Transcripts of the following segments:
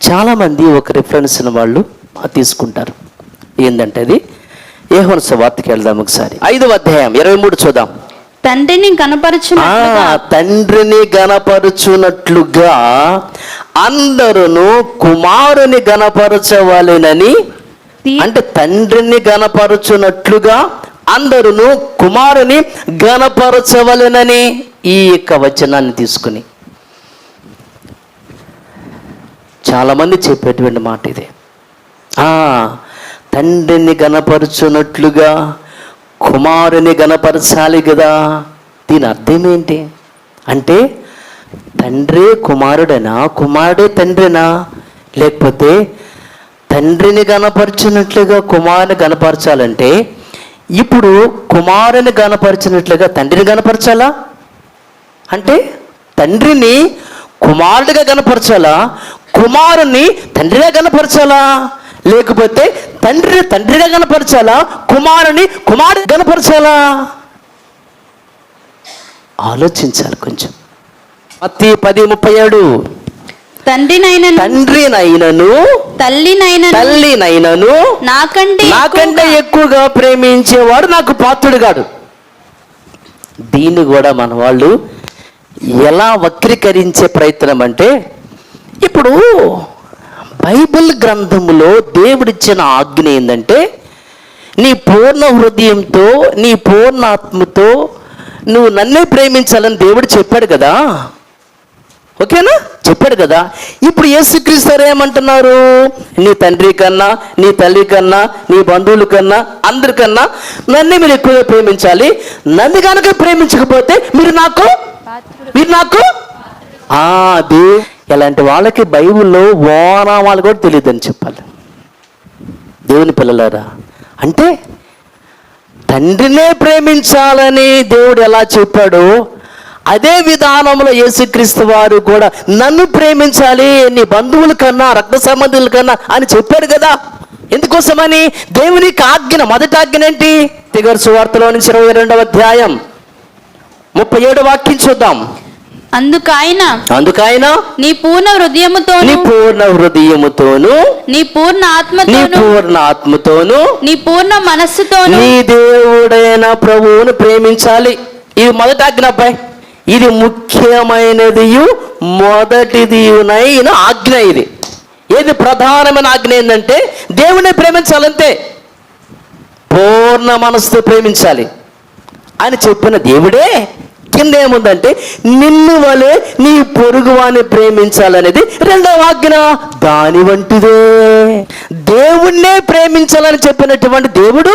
చాలామంది ఒక రిఫరెన్స్ని వాళ్ళు తీసుకుంటారు. ఏంటంటే అది? ఏహోన్ వార్తకి వెళ్దాం ఒకసారి. ఐదవ అధ్యాయం ఇరవై మూడు చూద్దాం. తండ్రిని కనపరచునట్లుగా తండ్రిని గనపరుచున్నట్లుగా అందరును కుమారుని గనపరచవలెనని అంటే తండ్రిని గనపరచునట్లుగా అందరును కుమారుని గనపరచవలెనని ఈ యొక్క వచనాన్ని తీసుకుని. చాలామంది చెప్పేటువంటి మాట ఇది. ఆ, తండ్రిని గనపరచునట్లుగా కుమారుని గనపరచాలి కదా దీని అర్థం ఏంటి? అంటే తండ్రి కుమారుడేనా? కుమారుడే తండ్రినా? లేకపోతే తండ్రిని గనపరిచినట్లుగా కుమారుని గనపరచాలంటే ఇప్పుడు కుమారుని గనపరిచినట్లుగా తండ్రిని గనపరచాలా అంటే తండ్రిని కుమారుడిగా గనపరచాలా కుమారుని తండ్రిగా గనపరచాలా లేకపోతే తండ్రిని తండ్రిగా గనపరచాలా కుమారుని కుమారుడు గనపరచాలా ఆలోచించాలి కొంచెం. మత్తి పది ముప్పై ఏడు. తండ్రినైనను తండ్రినైనను తల్లినైనను తల్లినైనను నాకంటే నాకంటే ఎక్కువగా ప్రేమించేవాడు నాకు పాత్రుడు కాడు దీన్ని కూడా మన వాళ్ళు ఎలా వక్రీకరించే ప్రయత్నం అంటే ఇప్పుడు బైబిల్ గ్రంథములో దేవుడిచ్చిన ఆజ్ఞ ఏంటంటే నీ పూర్ణ హృదయంతో నీ పూర్ణ ఆత్మతో నువ్వు నన్నే ప్రేమించాలని దేవుడు చెప్పాడు కదా. ఓకేనా? చెప్పాడు కదా. ఇప్పుడు యేసుక్రీస్తు ఏమంటున్నారు? నీ తండ్రి కన్నా నీ తల్లి కన్నా నీ బంధువుల కన్నా అందరికన్నా నన్ను మీరు ఎక్కువగా ప్రేమించాలి. నన్ను కనుక ప్రేమించకపోతే మీరు నాకు? మీరు నాకు? అదే ఇలాంటి వాళ్ళకి బైబిల్లో ఓనామాలు కూడా తెలియదని చెప్పాలి. దేవుని పిల్లలారా అంటే తండ్రినే ప్రేమించాలని దేవుడు ఎలా చెప్పాడో అదే విధానంలో యేసుక్రీస్తు వారు కూడా నన్ను ప్రేమించాలి నీ బంధువుల కన్నా రక్త సంబంధుల కన్నా అని చెప్పాడు కదా. ఎందుకోసమని? దేవునికి ఆజ్ఞ మొదటి ఆజ్ఞ ఏంటి? తిగర్సు వార్తలో నుంచి ఇరవై రెండవ అధ్యాయం ముప్పై ఏడు వాక్యం చూద్దాం. అందుకు ఆయన అందుకైనా నీ పూర్ణ హృదయముతోను నీ పూర్ణ హృదయముతోను నీ పూర్ణ నీ ఆత్మతోను పూర్ణ ఆత్మతోను నీ పూర్ణ మనస్సుతోను. నీ దేవుడైన ప్రభువును ప్రేమించాలి. ఇది మొదటి ఆజ్ఞ అబ్బాయి. ఇది ముఖ్యమైనది మొదటిదియునైన ఆజ్ఞ ఇది. ఏది ప్రధానమైన ఆజ్ఞ ఏంటంటే దేవుని ప్రేమించాలంతే. పూర్ణ మనసుతో ప్రేమించాలి. అని చెప్పిన దేవుడే కింద ఏముందంటే నిన్ను వలె నీ పొరుగువాని ప్రేమించాలనేది రెండవ ఆజ్ఞ. దాని వంటిదే. దేవుణ్ణే ప్రేమించాలని చెప్పినటువంటి దేవుడు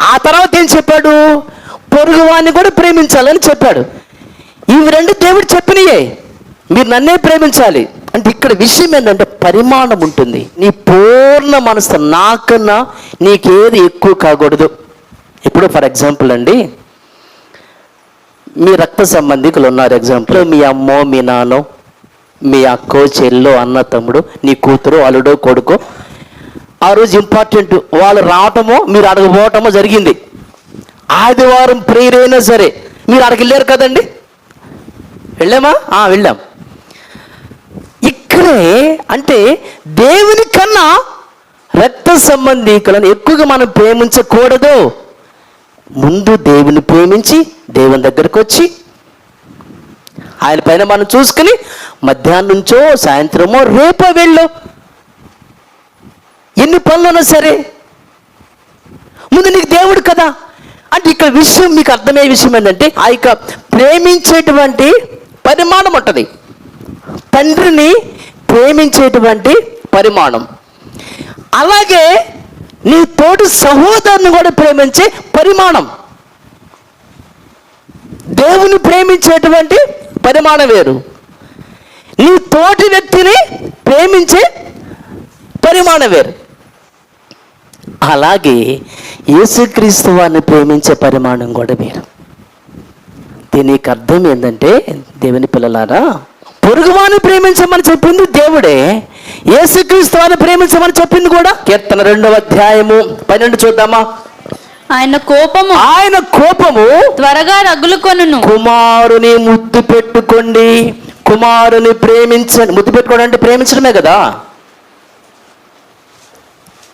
ఆ తర్వాత ఏం చెప్పాడు? పొరుగువాన్ని కూడా ప్రేమించాలని చెప్పాడు. ఇవి రెండు దేవుడు చెప్పినయే. మీరు నన్నే ప్రేమించాలి. అంటే ఇక్కడ విషయం ఏంటంటే పరిమాణం ఉంటుంది. నీ పూర్ణ మనసు నాకన్నా నీకేది ఎక్కువ కాకూడదు. ఇప్పుడు ఫర్ ఎగ్జాంపుల్ అండి మీ రక్త సంబంధికులు ఉన్నారు ఎగ్జాంపుల్ మీ అమ్మో మీ నాన్నో మీ అక్కో చెల్లో అన్న తమ్ముడు నీ కూతురు అల్లుడో కొడుకో. ఆ రోజు ఇంపార్టెంట్ వాళ్ళు రావటమో మీరు అడగపోవటమో జరిగింది. ఆదివారం ప్రేయర్ అయినా సరే మీరు అక్కడికి వెళ్ళారు కదండి? వెళ్ళామా? వెళ్ళాం. ఇక్కడే అంటే దేవుని కన్నా రక్త సంబంధికులను ఎక్కువగా మనం ప్రేమించకూడదు. ముందు దేవుని ప్రేమించి దేవుని దగ్గరకు వచ్చి ఆయన పైన మనం చూసుకుని మధ్యాహ్నం నుంచో సాయంత్రమో రేపో వెళ్ళు ఎన్ని పనులున్నా సరే. ముందు నీకు దేవుడు కదా. అంటే ఇక్కడ విషయం మీకు అర్థమయ్యే విషయం ఏంటంటే ఆ యొక్క ప్రేమించేటువంటి పరిమాణం ఉంటుంది. తండ్రిని ప్రేమించేటువంటి పరిమాణం. అలాగే నీ తోటి సహోదరుని కూడా ప్రేమించే పరిమాణం. దేవుని ప్రేమించేటువంటి పరిమాణం వేరు. నీ తోటి వ్యక్తిని ప్రేమించే పరిమాణం వేరు. అలాగే యేసుక్రీస్తు వారిని ప్రేమించే పరిమాణం కూడా వేరు. దీనికి అర్థం ఏంటంటే దేవుని పిల్లలారా పొరుగువాని ప్రేమించమని చెప్పింది దేవుడే. యేసుక్రీస్తు వారిని ప్రేమించమని చెప్పింది కూడా. కీర్తన రెండవ అధ్యాయము పన్నెండు చూద్దామా? ఆయన కోపము ఆయన కోపము త్వరగా రగులుకొనును. కుమారుని ముద్దు పెట్టుకోండి. కుమారుని ప్రేమించండి. ముద్దు పెట్టుకోవడం అంటే ప్రేమించడమే కదా?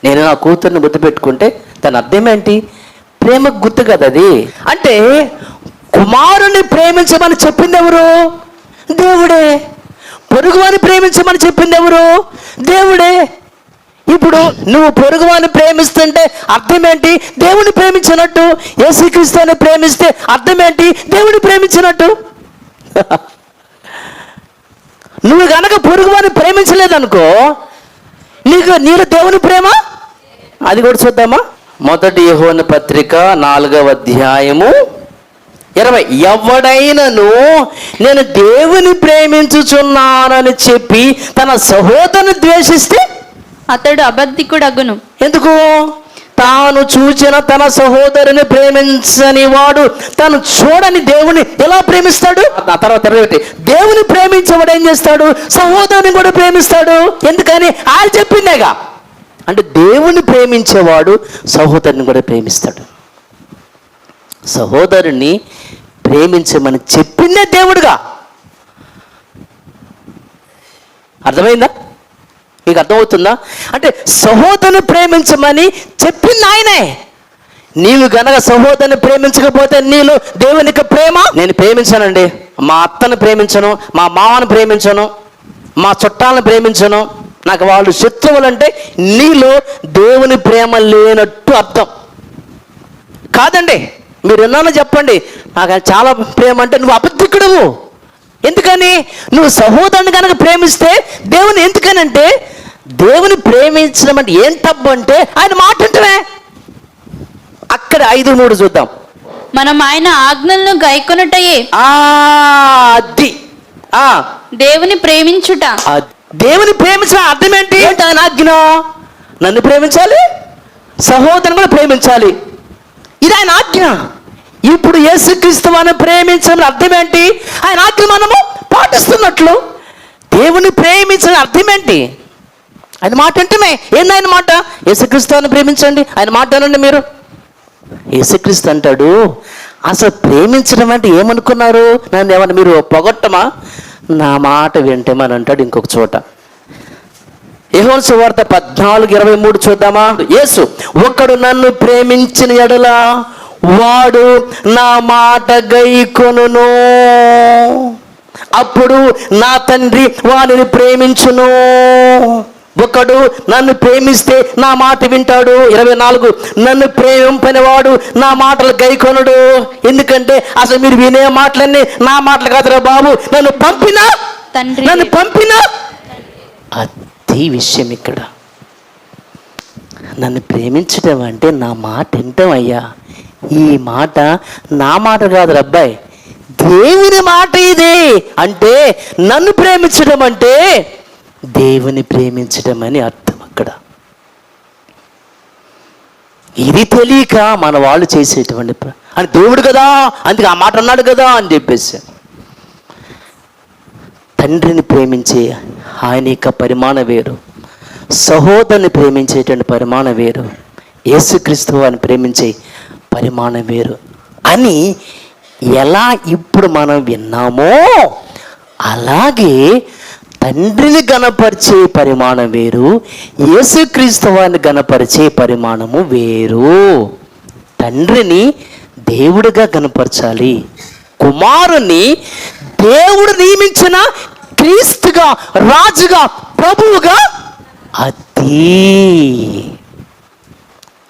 నేను నా కూతుర్ని ముద్దు పెట్టుకుంటే దాని అర్థం ఏంటి? ప్రేమకు గుర్తు కదా అది. అంటే కుమారుని ప్రేమించమని చెప్పింది ఎవరు? దేవుడే పొరుగువాని ప్రేమించమని చెప్పింది ఎవరు? దేవుడే. ఇప్పుడు నువ్వు పొరుగువాని ప్రేమిస్తుంటే అర్థం ఏంటి దేవుని ప్రేమించినట్టు యేసుక్రీస్తుని ప్రేమిస్తే అర్థం ఏంటి దేవుని ప్రేమించినట్టు. నువ్వు గనక పొరుగువాని ప్రేమించలేదనుకో నీకు నీలో దేవుని ప్రేమ? అది కూడా చూద్దామా? మొదటి యహోన పత్రిక నాలుగవ అధ్యాయము ఇరవై ఎవడైనను నేను దేవుని ప్రేమించుచున్నానని చెప్పి తన సహోదరుని ద్వేషిస్తే? అతడు అబద్ధికుడగును. ఎందుకు? తాను చూచిన తన సహోదరుని ప్రేమించని వాడు తను చూడని దేవుని ఎలా ప్రేమిస్తాడు? ఆ తర్వాత దేవుని ప్రేమించేవాడు ఏం చేస్తాడు? సహోదరుని కూడా ప్రేమిస్తాడు. ఎందుకని? ఆయన చెప్పిందేగా. అంటే దేవుని ప్రేమించేవాడు సహోదరుని కూడా ప్రేమిస్తాడు. సహోదరుని ప్రేమించమని చెప్పిందే దేవుడుగా. అర్థమైందా? మీకు అర్థమవుతుందా? అంటే సహోదరుని ప్రేమించమని చెప్పింది ఆయనే. నీవు గనక సహోదరుని ప్రేమించకపోతే నీలో దేవునికి ప్రేమ? నేను ప్రేమించానండి. మా అత్తను ప్రేమించను మా మామను ప్రేమించను మా చుట్టాలను ప్రేమించను. నాకు వాళ్ళు శత్రువులు అంటే నీలో దేవుని ప్రేమ లేనట్టు అర్థం. కాదండి. మీరు ఎన్నో చెప్పండి. నాకు చాలా ప్రేమ అంటే నువ్వు అబద్ధికుడవు. ఎందుకని? నువ్వు సహోదరుని కనుక ప్రేమిస్తే దేవుని ఎందుకనంటే దేవుని ప్రేమించడం అంటే ఏం తప్పు అంటే ఆయన మాట ఉంటమే అక్కడ ఐదు మూడు చూద్దాం. మనం ఆయన ఆజ్ఞలను గైకొనుటయే. అది. ఆ. దేవుని ప్రేమించుట. దేవుని ప్రేమించడం అర్థం ఏంటి? ఏంటి ఆయన ఆజ్ఞ? నన్ను ప్రేమించాలి? సహోదరుని కూడా ప్రేమించాలి. ఇది ఆయన ఆజ్ఞ. ఇప్పుడు యేసుక్రీస్తు అని ప్రేమించడం అర్థం ఏంటి ఆయన ఆజ్ఞ మనము పాటిస్తున్నట్లు. దేవుని ప్రేమించడం అర్థం ఏంటి ఆయన మాట అంటేనే ఏంది ఆయన మాట? యేసుక్రీస్తు అని ప్రేమించండి. ఆయన మాట అనండి మీరు. యేసుక్రీస్తు అంటాడు అసలు ప్రేమించడం అంటే ఏమనుకున్నారు? నన్ను ఏమన్నా మీరు పొగట్టమా? నా మాట వింటేమని అంటాడు ఇంకొక చోట. యెహోవా సువార్త పద్నాలుగు ఇరవై మూడు చూద్దామా? యేసు ఒకడు నన్ను ప్రేమించిన ఎడల వాడు నా మాట గైకొనును. అప్పుడు నా తండ్రి వాడిని ప్రేమించును. ఒకడు నన్ను ప్రేమిస్తే నా మాట వింటాడు. ఇరవై నాలుగు నన్ను ప్రేమింపనివాడు నా మాటలు గైకొనుడు. ఎందుకంటే అసలు మీరు వినే మాటలన్నీ నా మాటలు కాదురా బాబు. నన్ను పంపినా? తండ్రి. నన్ను పంపినా? అది విషయం ఇక్కడ. నన్ను ప్రేమించడం అంటే నా మాట వింటాం అయ్యా. ఈ మాట నా మాట కాదు అబ్బాయి. దేవుని మాట ఇది. అంటే నన్ను ప్రేమించడం అంటే దేవుని ప్రేమించడం అని అర్థం అక్కడ. ఇది తెలియక మన వాళ్ళు చేసేటువంటి అని దేవుడు కదా అందుకే ఆ మాట అన్నాడు కదా అని చెప్పేసి. తండ్రిని ప్రేమించే ఆయన యొక్క పరిమాణ వేరు. సహోదరుని ప్రేమించేటువంటి పరిమాణం వేరు. యేసుక్రీస్తు వారిని ప్రేమించే పరిమాణం వేరు. అని ఎలా ఇప్పుడు మనం విన్నామో అలాగే తండ్రిని గణపరిచే పరిమాణం వేరు యేసుక్రీస్తు వారిని గణపరిచే పరిమాణము వేరు. తండ్రిని దేవుడిగా గణపరచాలి. కుమారుని దేవుడు నియమించిన క్రీస్తుగా రాజుగా ప్రభువుగా? అది.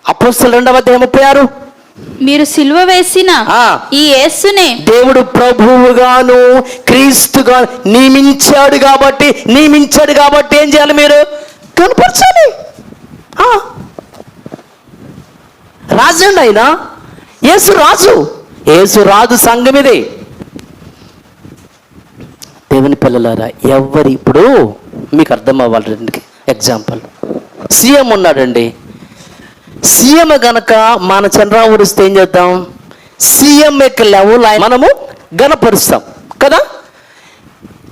అపోస్తుల రెండవ అధ్యాయం ముప్పై ఆరు. మీరు సిలువ వేసిన. ఈ యేసునే దేవుడు ప్రభువుగాను క్రీస్తుగా నియమించాడు కాబట్టి నియమించాడు కాబట్టి ఏం చేయాలి మీరు? కనపరచాలి. ఆ. రాజు అండి ఆయన యేసు రాజు. యేసు రాజు సంఘం ఇది. దేవుని పిల్లలారా ఎవరు ఇప్పుడు మీకు అర్థం అవ్వాలి ఎగ్జాంపుల్ సీఎం ఉన్నాడండి. సీఎం గనక మన చంద్రబాబు వస్తే ఏం చేద్దాం? సీఎం యొక్క లెవెల్ మనము గనపరుస్తాం కదా?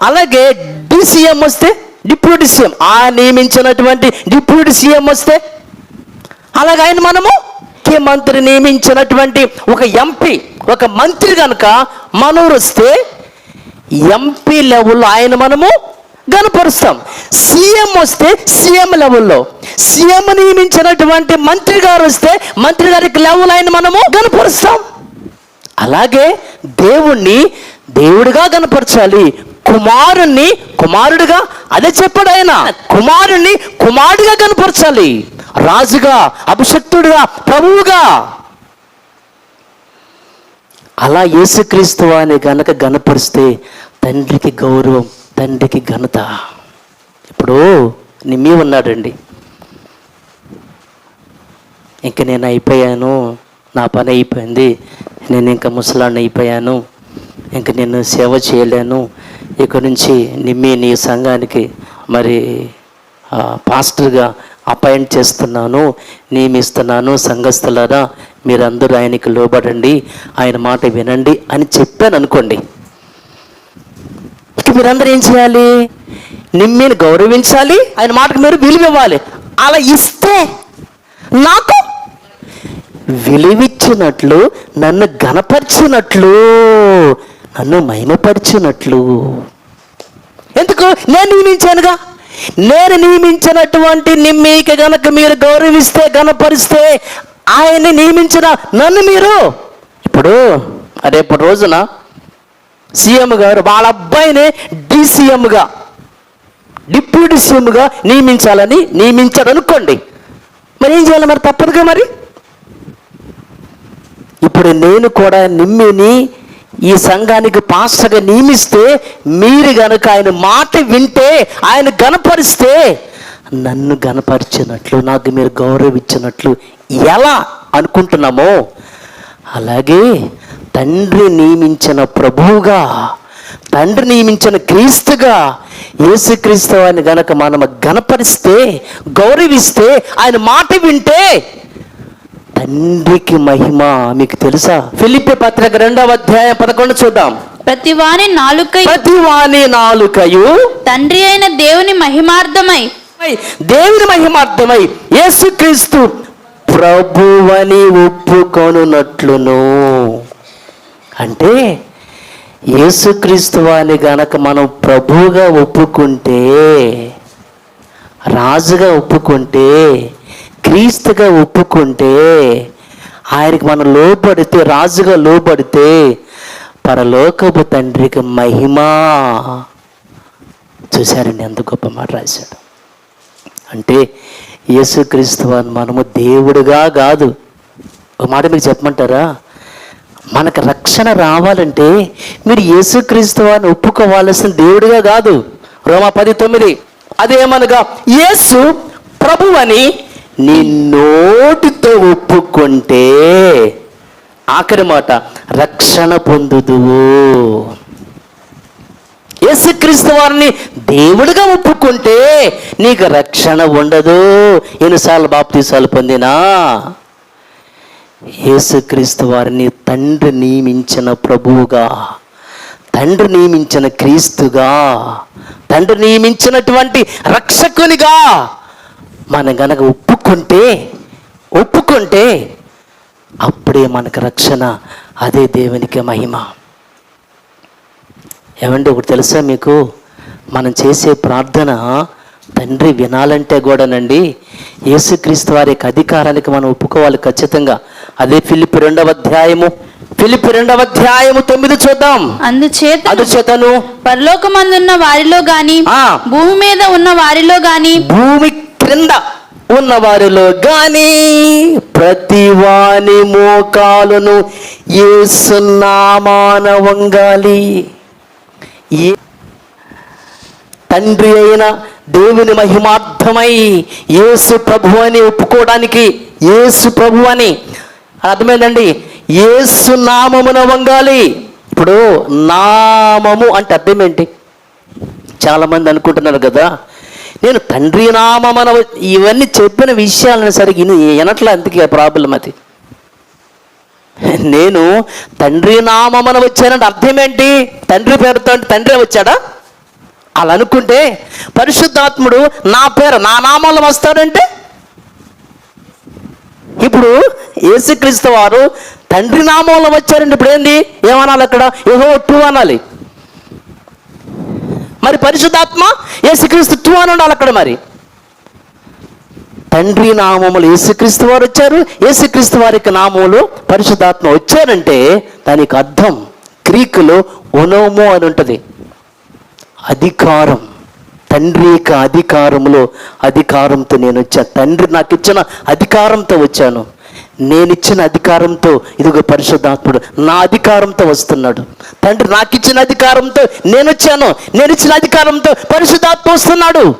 అలాగే డిసిఎం వస్తే డిప్యూటీ సీఎం ఆ నియమించినటువంటి డిప్యూటీ సీఎం వస్తే అలాగే ఆయన మనము ముఖ్యమంత్రి నియమించినటువంటి ఒక ఎంపీ ఒక మంత్రి కనుక మనూరు వస్తే ఎంపీ లెవెల్లో ఆయన మనము గనపరుస్తాం సీఎం వస్తే సీఎం లెవెల్లో సీఎం నియమించినటువంటి మంత్రి గారు వస్తే మంత్రి గారికి లెవెల్ ఆయన మనము గనపరుస్తాం అలాగే దేవుణ్ణి దేవుడిగా గనపరచాలి కుమారుణ్ణి కుమారుడిగా అదే చెప్పాడు ఆయన. కుమారుణ్ణి కుమారుడిగా కనపరచాలి రాజుగా అభిషక్తుడిగా ప్రభువుగా. అలా యేసుక్రీస్తు అని గనక గనపరిస్తే తండ్రికి గౌరవం తండ్రికి ఘనత. ఇప్పుడు నిమ్మి ఉన్నాడండి. ఇంక నేను అయిపోయాను నా పని అయిపోయింది నేను ఇంకా ముసలాన్ని అయిపోయాను ఇంక నేను సేవ చేయలేను. ఇక నుంచి నిమ్మి నీ సంఘానికి మరి పాస్టర్గా అపాయింట్ చేస్తున్నాను నియమిస్తున్నాను సంఘస్థులారా. మీరందరూ ఆయనకి లోబడండి ఆయన మాట వినండి అని చెప్పాను అనుకోండి. మీరందరూ ఏం చేయాలి? నిమ్మిని గౌరవించాలి ఆయన మాటకు మీరు విలువ ఇవ్వాలి అలా ఇస్తే నాకు విలువిచ్చినట్లు నన్ను గనపరిచినట్లు నన్ను మహిమపరిచినట్లు ఎందుకు? నేను నియమించానుగా? నేను నియమించినటువంటి నిమ్మిక గనక మీరు గౌరవిస్తే గనపరిస్తే ఆయన్ని నియమించిన నన్ను మీరు? ఇప్పుడు రేపటి రోజున సీఎం గారు వాళ్ళ అబ్బాయిని డిసిఎంగా డిప్యూటీ సీఎంగా నియమించాలని నియమించారు అనుకోండి మరి ఏం చేయాలి మరి? తప్పదుగా మరి? ఇప్పుడు నేను కూడా నిమ్మిని ఈ సంఘానికి పాస్టర్గా నియమిస్తే మీరు గనక ఆయన మాట వింటే ఆయన గనపరిస్తే నన్ను గనపరిచినట్లు నాకు మీరు గౌరవించినట్లు ఎలా అనుకుంటున్నామో అలాగే తండ్రి నియమించిన ప్రభువుగా తండ్రి నియమించిన క్రీస్తుగా యేసుక్రీస్తు అని గనక మనం గనపరిస్తే గౌరవిస్తే ఆయన మాట వింటే తండ్రికి మహిమ మీకు తెలుసా? ఫిలిప్పి పత్రిక రెండవ అధ్యాయం పదకొండు చూద్దాం. ప్రతి వాని నాలుకై ప్రతి వాని నాలుకయు తండ్రి అయిన దేవుని మహిమార్థమై దేవుని మహిమార్థమై యేసుక్రీస్తు ప్రభువని ఒప్పుకొనున్నట్లును. అంటే యేసుక్రీస్తు వారిని గనక మనం ప్రభువుగా ఒప్పుకుంటే రాజుగా ఒప్పుకుంటే క్రీస్తుగా ఒప్పుకుంటే ఆయనకి మనం లోపడితే రాజుగా లోపడితే పరలోకపు తండ్రికి మహిమ. చూశారండి ఎంత గొప్ప మాట రాశాడు. అంటే యేసుక్రీస్తు వారిని మనము దేవుడుగా కాదు. ఒక మాట మీకు చెప్పమంటారా? మనకు రక్షణ రావాలంటే మీరు యేసుక్రీస్తు వారిని ఒప్పుకోవాల్సిన దేవుడిగా కాదు. రోమా పది తొమ్మిది. అదేమనగా యేసు ప్రభు అని నీ నోటితో ఒప్పుకుంటే ఆఖరి మాట రక్షణ పొందుదువు. యేసుక్రీస్తు వారిని దేవుడిగా ఒప్పుకుంటే నీకు రక్షణ ఉండదు. ఎన్నిసార్లు బాప్తీసాలు పొందినా? యేసుక్రీస్తు వారిని తండ్రి నియమించిన ప్రభువుగా తండ్రి నియమించిన క్రీస్తుగా తండ్రి నియమించినటువంటి రక్షకునిగా మనం గనక ఒప్పుకుంటే ఒప్పుకుంటే అప్పుడే మనకు రక్షణ అదే దేవునికి మహిమ. ఏమంటే ఒకటి తెలుసా మీకు? మనం చేసే ప్రార్థన తండ్రి వినాలంటే కూడానండి యేసుక్రీస్తు వారి యొక్క అధికారానికి మనం ఒప్పుకోవాలి ఖచ్చితంగా. అదే ఫిలిపి రెండవ అధ్యాయము. ఫిలిపి రెండవ అధ్యాయము తొమ్మిది చూద్దాం. అందుచేత అందుచేతను పరలోకమందున్న వారిలో గాని. భూమి మీద ఉన్న వారిలో గాని భూమి క్రింద ఉన్న వారిలో గాని ప్రతి వాని మోకాలును ఏసునామాన వంగాలి. ఏ- తండ్రి అయిన దేవుని మహిమార్థమై యేసు ప్రభు అని ఒప్పుకోవడానికి యేసు ప్రభు అని. అర్థమైందండి? యేసు నామమున వంగాలి. ఇప్పుడు నామము అంటే అర్థం ఏంటి చాలామంది అనుకుంటున్నారు కదా నేను తండ్రి నామమన ఇవన్నీ చెప్పిన విషయాలను సరిగ్గా వినట్లే అందుకే ప్రాబ్లం అది. నేను తండ్రి నామమన వచ్చానంటే అర్థం ఏంటి తండ్రి పేరుతో అంటే తండ్రి వచ్చాడా? అలా అనుకుంటే పరిశుద్ధాత్ముడు నా పేరు నా నామంలో వస్తాడంటే? ఇప్పుడు యేసుక్రీస్తు వారు తండ్రి నామంలో వచ్చారండి ఇప్పుడు ఏంది? ఏమనాలి అక్కడ? ఏహో టూ అనాలి. మరి పరిశుద్ధాత్మ యేసుక్రీస్తు టూ అని ఉండాలి అక్కడ మరి. తండ్రి నామములు యేసుక్రీస్తు వారు వచ్చారు. యేసుక్రీస్తు వారికి నామములు పరిశుద్ధాత్మ వచ్చారంటే దానికి అర్థం గ్రీకులో ఒనోమో అని ఉంటుంది. అధికారం. తండ్రి యొక్క అధికారంలో అధికారంతో నేను వచ్చా. తండ్రి నాకు ఇచ్చిన అధికారంతో వచ్చాను. నేను ఇచ్చిన అధికారంతో ఇదిగో పరిశుద్ధాత్ముడు నా అధికారంతో వస్తున్నాడు. తండ్రి నాకు ఇచ్చిన అధికారంతో నేను వచ్చాను. నేను ఇచ్చిన అధికారంతో పరిశుద్ధాత్మ వస్తున్నాడు.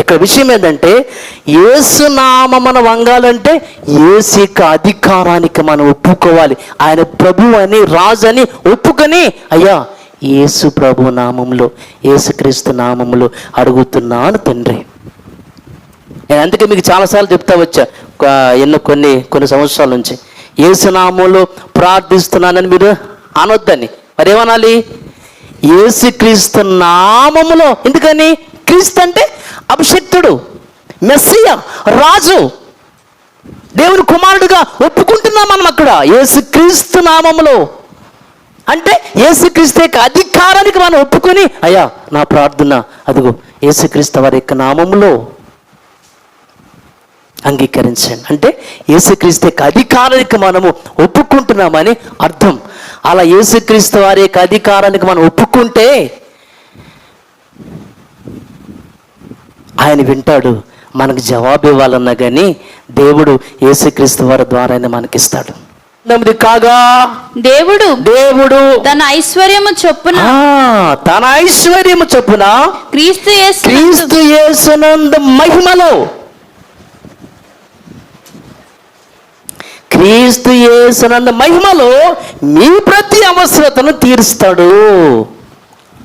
ఇక్కడ విషయం ఏంటంటే ఏసు నామన వంగాలంటే ఏసు యొక్క అధికారానికి మనం ఒప్పుకోవాలి. ఆయన ప్రభు అని రాజు అని ఒప్పుకొని అయ్యా యేసు ప్రభు నామంలో యేసుక్రీస్తు నామంలో అడుగుతున్నాను తండ్రి. నేను అందుకే మీకు చాలాసార్లు చెప్తా వచ్చా ఎన్నో కొన్ని కొన్ని సంవత్సరాల నుంచి. ఏసునామంలో ప్రార్థిస్తున్నానని మీరు అనొద్దని. మరి ఏమనాలి ఏసుక్రీస్తు నామములో. ఎందుకని? క్రీస్తు అంటే అభిషక్తుడు మెస్సియ రాజు. దేవుని కుమారుడుగా ఒప్పుకుంటున్నాం మనం అక్కడ. ఏసుక్రీస్తు నామములో. అంటే యేసుక్రీస్తు యొక్క అధికారానికి మనం ఒప్పుకొని అయ్యా నా ప్రార్థన అదిగో యేసుక్రీస్తు వారి యొక్క నామములో అంగీకరించండి. అంటే యేసుక్రీస్తు యొక్క అధికారానికి మనము ఒప్పుకుంటున్నామని అర్థం. అలా యేసుక్రీస్తు వారి యొక్క అధికారానికి మనం ఒప్పుకుంటే ఆయన వింటాడు మనకు జవాబు ఇవ్వాలన్నా కానీ దేవుడు యేసుక్రీస్తు వారి ద్వారానే మనకిస్తాడు. నమ్మది కాగా? దేవుడు దేవుడు. తన ఐశ్వర్యము చొప్పున తన ఐశ్వర్యము చొప్పున క్రీస్తు క్రీస్తు యేసునందు మహిమలో. క్రీస్తు యేసునందు మహిమలో మీ ప్రతి అవసరతను తీరుస్తాడు.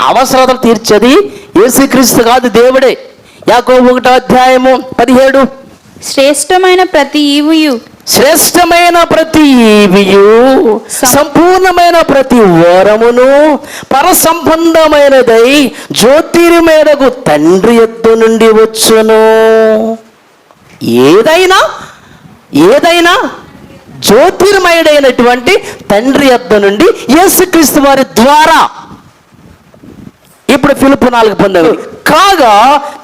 అవసరతలు తీర్చేది యేసుక్రీస్తు కాదు దేవుడే. యాకో ఒకటో అధ్యాయము పదిహేడు. శ్రేష్టమైన ప్రతి ఈవుయు శ్రేష్టమైన ప్రతి ఈవియు సంపూర్ణమైన ప్రతి వరమును పరసంబంధమైనదై జ్యోతిర్మేరకు తండ్రి ఎద్దు నుండి వచ్చును. ఏదైనా ఏదైనా జ్యోతిర్మయుడైనటువంటి తండ్రి యొద్ద నుండి యేసుక్రీస్తు వారి ద్వారా. ఇప్పుడు ఫిలిపు నాలుగు పొందవి కాగా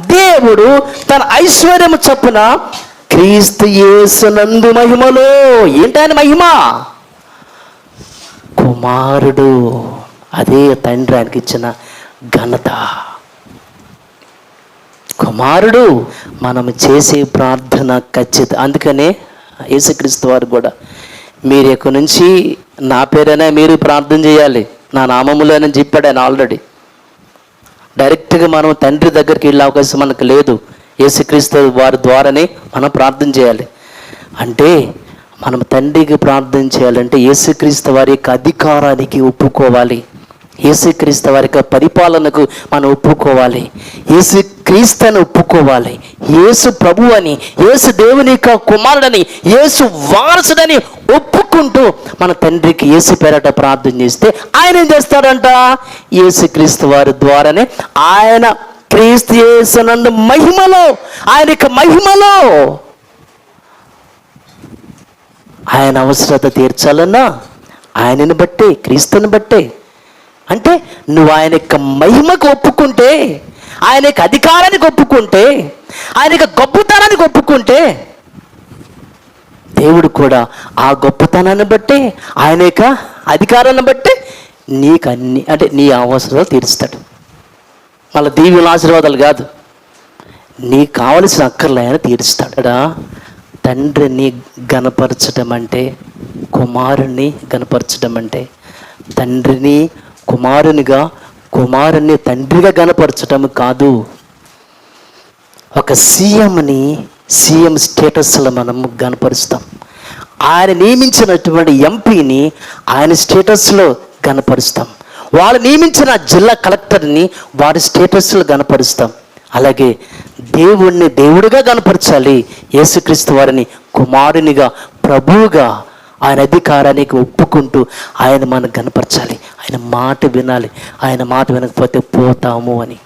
దేవుడు తన ఐశ్వర్యము చొప్పున క్రీస్తు యేసునందు మహిమలో ఏంటని మహిమ? కుమారుడు అదే తండ్రి ఆయనకి ఇచ్చిన ఘనత. కుమారుడు మనం చేసే ప్రార్థన ఖచ్చిత అందుకనే యేసుక్రీస్తు వారు కూడా మీరు ఎక్కడి నుంచి నా పేరైనా మీరు ప్రార్థన చేయాలి. నా నామములు చెప్పాడు ఆయన ఆల్రెడీ. డైరెక్ట్గా మనం తండ్రి దగ్గరికి వెళ్ళే అవకాశం మనకు లేదు. యేసుక్రీస్తు వారి ద్వారానే మనం ప్రార్థన చేయాలి. అంటే మనం తండ్రికి ప్రార్థన చేయాలంటే యేసుక్రీస్తు వారి యొక్క అధికారానికి ఒప్పుకోవాలి. యేసుక్రీస్తు వారి యొక్క పరిపాలనకు మనం ఒప్పుకోవాలి. యేసు క్రీస్తుని ఒప్పుకోవాలి. యేసు ప్రభు అని యేసు దేవుని యొక్క కుమారుడని యేసు వారసుడని ఒప్పుకుంటూ మన తండ్రికి యేసు పేరట ప్రార్థన చేస్తే ఆయన ఏం చేస్తాడంట? యేసు క్రీస్తు వారి ద్వారానే ఆయన క్రీస్తు యేసునందు మహిమలో ఆయన యొక్క మహిమలో ఆయన అవసరత తీర్చాలన్నా ఆయనని బట్టే క్రీస్తుని బట్టే. అంటే నువ్వు ఆయన యొక్క మహిమకు ఒప్పుకుంటే ఆయన యొక్క అధికారానికి ఒప్పుకుంటే ఆయన యొక్క గొప్పతనానికి ఒప్పుకుంటే దేవుడు కూడా ఆ గొప్పతనాన్ని బట్టి ఆయన యొక్క అధికారాన్ని బట్టి నీకు అన్ని అంటే నీ అవసరాలు తీరుస్తాడు. వాళ్ళ దీవుల ఆశీర్వాదాలు కాదు. నీకు కావలసిన అక్కర్లు ఆయన తీరుస్తాడా. తండ్రిని గనపరచడం అంటే కుమారుణ్ణి గనపరచడం అంటే తండ్రిని కుమారునిగా కుమారుని తండ్రిగా గనపరచడం కాదు. ఒక సీఎంని సీఎం స్టేటస్లో మనం గనపరుస్తాం ఆయన నియమించినటువంటి ఎంపీని ఆయన స్టేటస్లో గనపరుస్తాం వాళ్ళు నియమించిన జిల్లా కలెక్టర్ని వారి స్టేటస్లో కనపరుస్తాం. అలాగే దేవుణ్ణి దేవుడిగా కనపరచాలి. యేసుక్రీస్తు వారిని కుమారునిగా ప్రభువుగా ఆయన అధికారానికి ఒప్పుకుంటూ ఆయన మనం కనపరచాలి. ఆయన మాట వినాలి. ఆయన మాట వినకపోతే పోతాము అని.